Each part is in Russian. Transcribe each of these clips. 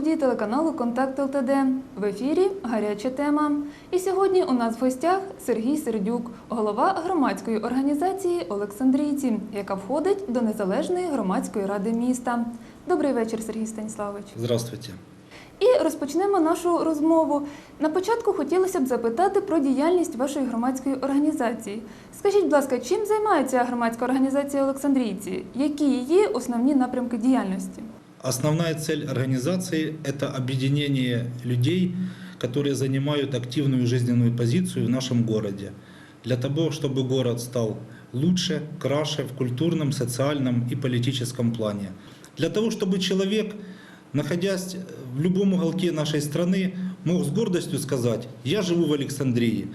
студії телеканалу Контакт ЛТД. В ефірі гаряча тема. І сьогодні у нас в гостях Сергій Сердюк, голова громадської організації Олександрійці, яка входить до незалежної громадської ради міста. Добрий вечір, Сергій Станіславович. Здравствуйте. І розпочнемо нашу розмову. На початку хотілося б запитати про діяльність вашої громадської організації. Скажіть, будь ласка, чим займається громадська організація Олександрійці? Які її основні напрямки діяльності? Основная цель организации – это объединение людей, которые занимают активную жизненную позицию в нашем городе. Для того, чтобы город стал лучше, краше в культурном, социальном и политическом плане. Для того, чтобы человек, находясь в любом уголке нашей страны, мог с гордостью сказать «Я живу в Александрии».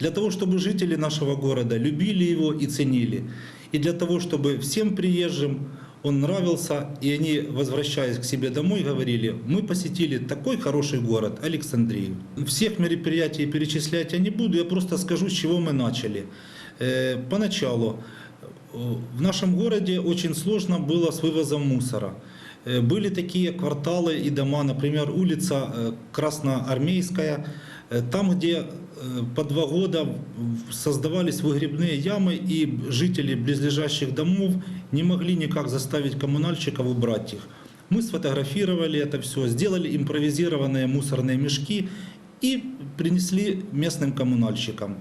Для того, чтобы жители нашего города любили его и ценили. И для того, чтобы всем приезжим он нравился, и они, возвращаясь к себе домой, говорили, мы посетили такой хороший город, Александрию. Всех мероприятий перечислять я не буду, я просто скажу, с чего мы начали. Э, Поначалу э, в нашем городе очень сложно было с вывозом мусора. Э, Были такие кварталы и дома, например, улица э, Красноармейская, э, там, где по два года создавались выгребные ямы, и жители близлежащих домов не могли никак заставить коммунальщиков убрать их. Мы сфотографировали это все, сделали импровизированные мусорные мешки и принесли местным коммунальщикам.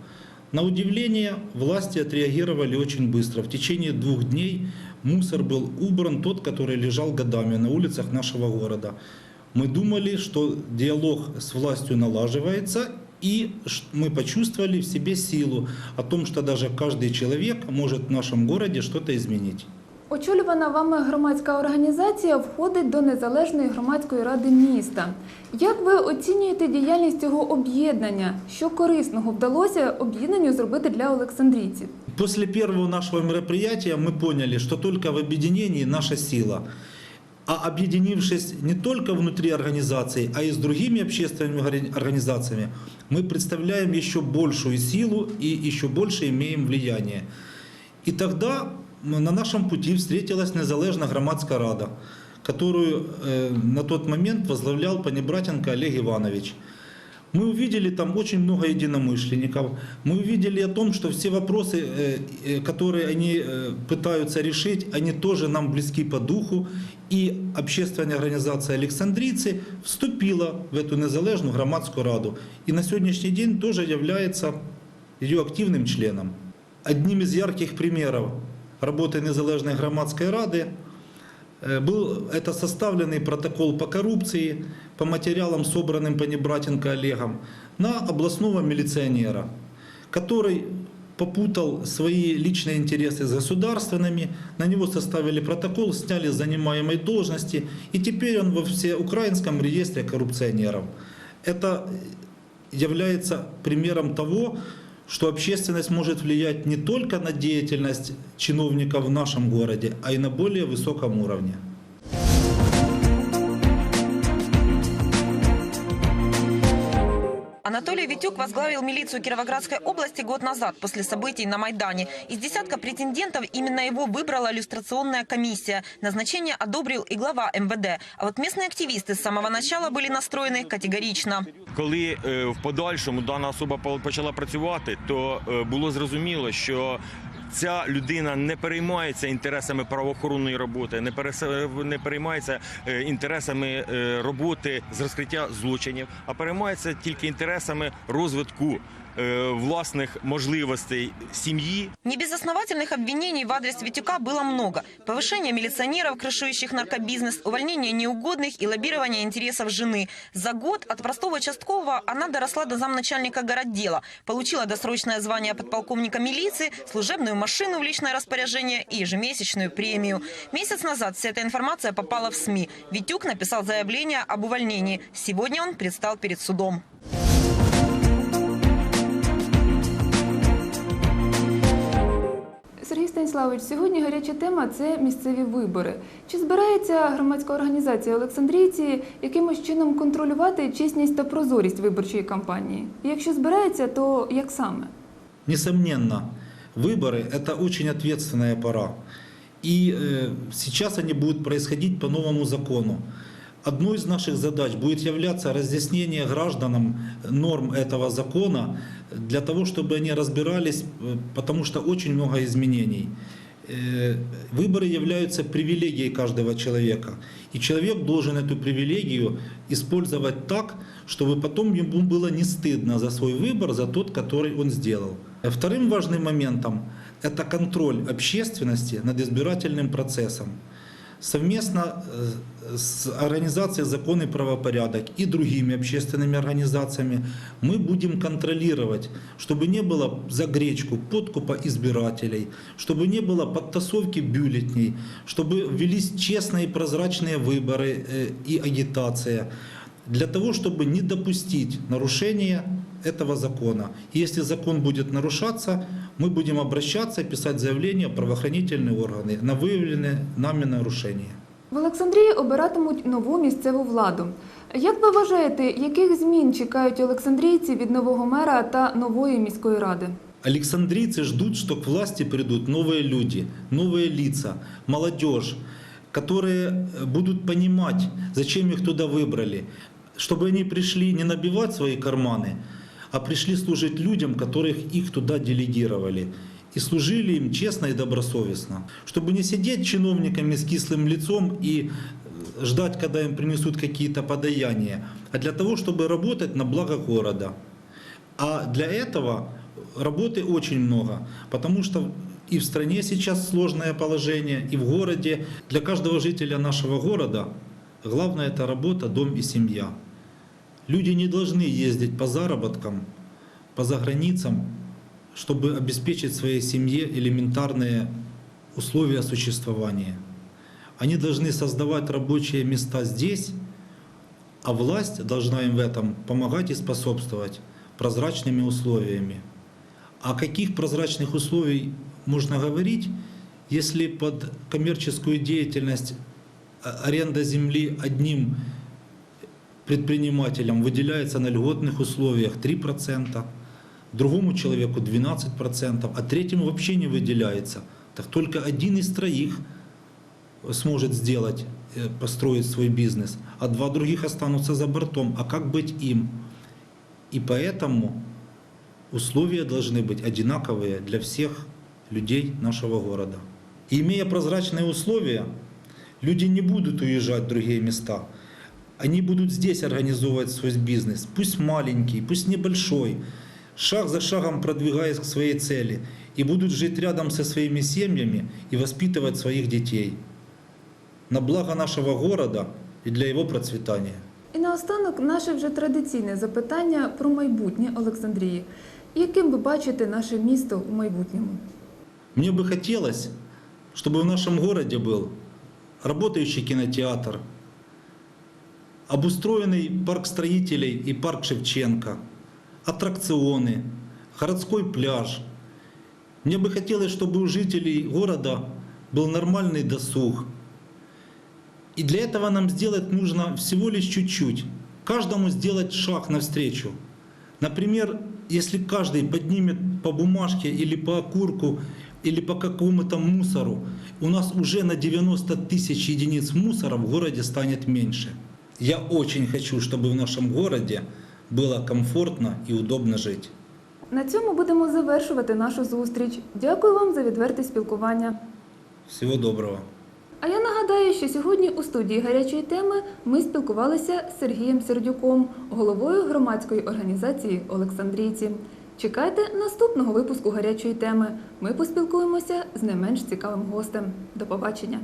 На удивление, власти отреагировали очень быстро. В течение двух дней мусор был убран, тот, который лежал годами на улицах нашего города. Мы думали, что диалог с властью налаживается, и мы почувствовали в себе силу о том, что даже каждый человек может в нашем городе что-то изменить. Очолювана вами громадська організація входить до незалежної громадської ради міста. Як ви оцінюєте діяльність цього об'єднання? Що корисного вдалося об'єднанню зробити для олександрійців? После первого нашего мероприятия мы поняли, что только в объединении наша сила. А объединившись не только внутри организации, а и с другими общественными органи- организациями, мы представляем еще большую силу и еще больше имеем влияние. И тогда м, на нашем пути встретилась незалежная громадская рада, которую э, на тот момент возглавлял Панибратенко Олег Иванович. Мы увидели там очень много единомышленников. Мы увидели о том, что все вопросы, э, э, которые они пытаются решить, они тоже нам близки по духу. И общественная организация Александрийцы вступила в эту незалежную громадскую раду. И на сегодняшний день тоже является ее активным членом. Одним из ярких примеров работы незалежной громадской рады Э, был это составленный протокол по коррупции по материалам, собранным по Небратенко Олегом, на областного милиционера, который попутал свои личные интересы с государственными, на него составили протокол, сняли с занимаемой должности, и теперь он во всеукраинском реестре коррупционеров. Это является примером того, что общественность может влиять не только на деятельность чиновников в нашем городе, а и на более высоком уровне. Анатолий Витюк возглавил милицию Кировоградской области год назад после событий на Майдане. Из десятка претендентов именно его выбрала иллюстрационная комиссия. Назначение одобрил и глава МВД. А вот местные активисты с самого начала были настроены категорично. Е, в подальшому дана особа почала працювати, то е, було зрозуміло, що ця людина не переймається інтересами правоохоронної роботи, не переймається е, інтересами е, роботи з розкриття злочинів, а переймається тільки інтересами розвитку е, власних можливостей сім'ї Небезосновательных обвинений в адрес Витюка было много. Повышение милиционеров, крышующих наркобизнес, увольнение неугодных и лоббирование интересов жены. За год от простого участкового она доросла до замначальника городдела, получила досрочное звание подполковника милиции, служебную машину в личное распоряжение и ежемесячную премию. Месяц назад вся эта информация попала в СМИ. Витюк написал заявление об увольнении. Сегодня он предстал перед судом. Сергій Станіславович, сьогодні гаряча тема це місцеві вибори. Чи збирається громадська організація Олександрійці якимось чином контролювати чесність та прозорість виборчої кампанії? І Якщо збирається, то як саме? Несомненно, выборы – это очень ответственная пора. И э, сейчас они будут происходить по новому закону. Одной из наших задач будет являться разъяснение гражданам норм этого закона для того, чтобы они разбирались, э, потому что очень много изменений. Э, Выборы являются привилегией каждого человека. И человек должен эту привилегию использовать так, чтобы потом ему было не стыдно за свой выбор, за тот, который он сделал. Вторым важным моментом – это контроль общественности над избирательным процессом. Совместно э, с организацией «Закон и правопорядок» и другими общественными организациями мы будем контролировать, чтобы не было за гречку подкупа избирателей, чтобы не было подтасовки бюллетней, чтобы велись честные и прозрачные выборы э, и агитация, для того, чтобы не допустить нарушения этого закона. Если закон будет нарушаться, мы будем обращаться и писать заявление в правоохранительные органы на выявленные нами нарушения. В Олександрії обиратимуть нову місцеву владу. Як ви вважаєте, яких змін чекають олександрійці від нового мера та нової міської ради? Александрийцы ждут, что к власти придут новые люди, новые лица, молодежь, которые э, будут понимать, зачем их туда выбрали, чтобы они пришли не набивать свои карманы, А пришли служить людям, которых их туда делегировали. И служили им честно и добросовестно. Чтобы не сидеть чиновниками с кислым лицом и э, ждать, когда им принесут какие-то подаяния, а для того, чтобы работать на благо города. А для этого работы очень много, потому что и в стране сейчас сложное положение, и в городе. Для каждого жителя нашего города главное это работа, дом и семья. Люди не должны ездить по заработкам, по заграницам, чтобы обеспечить своей семье элементарные условия существования. Они должны создавать рабочие места здесь, а власть должна им в этом помогать и способствовать прозрачными условиями. О каких прозрачных условий можно говорить, если под коммерческую деятельность а- аренда земли одним предпринимателям выделяется на льготных условиях 3%, другому человеку 12%, а третьему вообще не выделяется. Так только один из троих сможет сделать, э, построить свой бизнес, а два других останутся за бортом. А как быть им? И поэтому условия должны быть одинаковые для всех людей нашего города. И имея прозрачные условия, люди не будут уезжать в другие места. Они будут здесь организовывать свой бизнес, пусть маленький, пусть небольшой, шаг за шагом продвигаясь к своей цели, и будут жить рядом со своими семьями и воспитывать своих детей на благо нашего города и для его процветания. І наостанок наше вже традиційне запитання про майбутнє Олександрії. Яким ви бачите наше місто у майбутньому? Мне бы хотелось, чтобы в нашем городе был работающий кинотеатр, обустроенный парк строителей и парк Шевченко, аттракционы, городской пляж. Мне бы хотелось, чтобы у жителей города был нормальный досуг. И для этого нам сделать нужно всего лишь чуть-чуть. Каждому сделать шаг навстречу. Например, если каждый поднимет по бумажке или по окурку, или по какому-то мусору, у нас уже на 90 тысяч единиц мусора в городе станет меньше. Я очень хочу, чтобы в нашем городе было комфортно и удобно жить. На цьому будемо завершувати нашу зустріч. Дякую вам за відверте спілкування. Всего доброго. А я нагадаю, що сьогодні у студії гарячої теми ми спілкувалися з Сергієм Сердюком, головою громадської організації Олександрійці. Чекайте наступного випуску гарячої теми. Ми поспілкуємося з не менш цікавим гостем. До побачення.